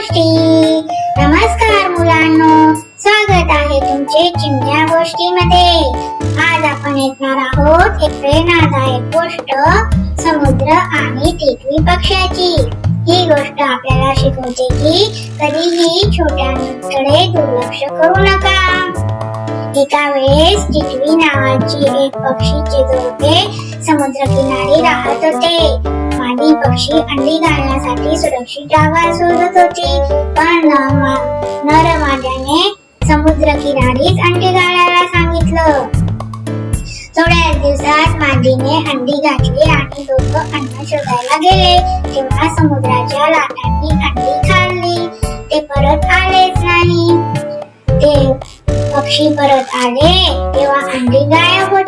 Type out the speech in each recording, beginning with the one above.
गोष्टी. नमस्कार मुलांनो. स्वागत आहे तुमचे चिमण्या गोष्टीमध्ये. आज आपण ऐकणार आहोत एक प्रेरणादायक गोष्ट समुद्र आणि टिटवी पक्ष्याची. ही गोष्ट आपल्याला शिकवते की कधीही छोट्यांकडे दुर्लक्ष करू नका. एका वेळेस टिटवी नावाची एक पक्षीचे समुद्र किनारी राहत होते. मादी पक्षी अंडी घालण्यासाठी सुरक्षित जागा शोधत होती. पण न- समुद्र किनारीच अंडी घालायला सांगितलं. थोड्या दिवसात मादीने अंडी घातली आणि लोक अन्न शोधायला गेले. तेव्हा समुद्राच्या लाटांनी अंडी खाल्ली. ते परत आलेच नाही. ते पक्षी परत आले तेव्हा अंडी गायब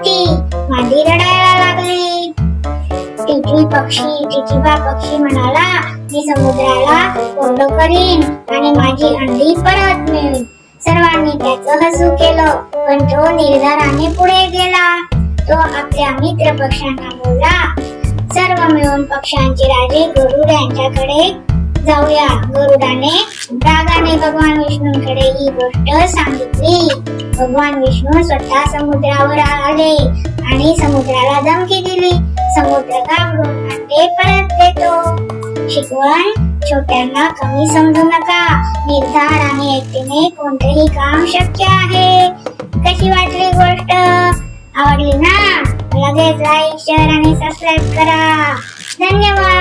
टिटवी पक्षी टिटिबा पक्षी म्हणाला मी समुद्राला कोरडं करीन आणि माझी अंडी परत मिळेल सर्वांनी त्याचं हसू केलं पण तो निर्धाराने पुढे गेला. तो आपल्या मित्र पक्ष्यांना बोलला सर्व मिळून पक्ष्यांचे राजे गरुड यांच्याकडे जाऊया. गरुडाने रागाने भगवान विष्णूंकडे ही गोष्ट सांगितली. भगवान विष्णू स्वतः समुद्रावर आले आणि समुद्राला धमकी दिली. समुद्र घाबरून अंडे परत देतो शिकवण छोट्यांना कमी समजू नका निर्धार आणि एकटीने कोणतेही काम शक्य आहे कशी वाटली गोष्ट आवडली ना लगेच लाईक शेअर आणि सबस्क्राईब करा धन्यवाद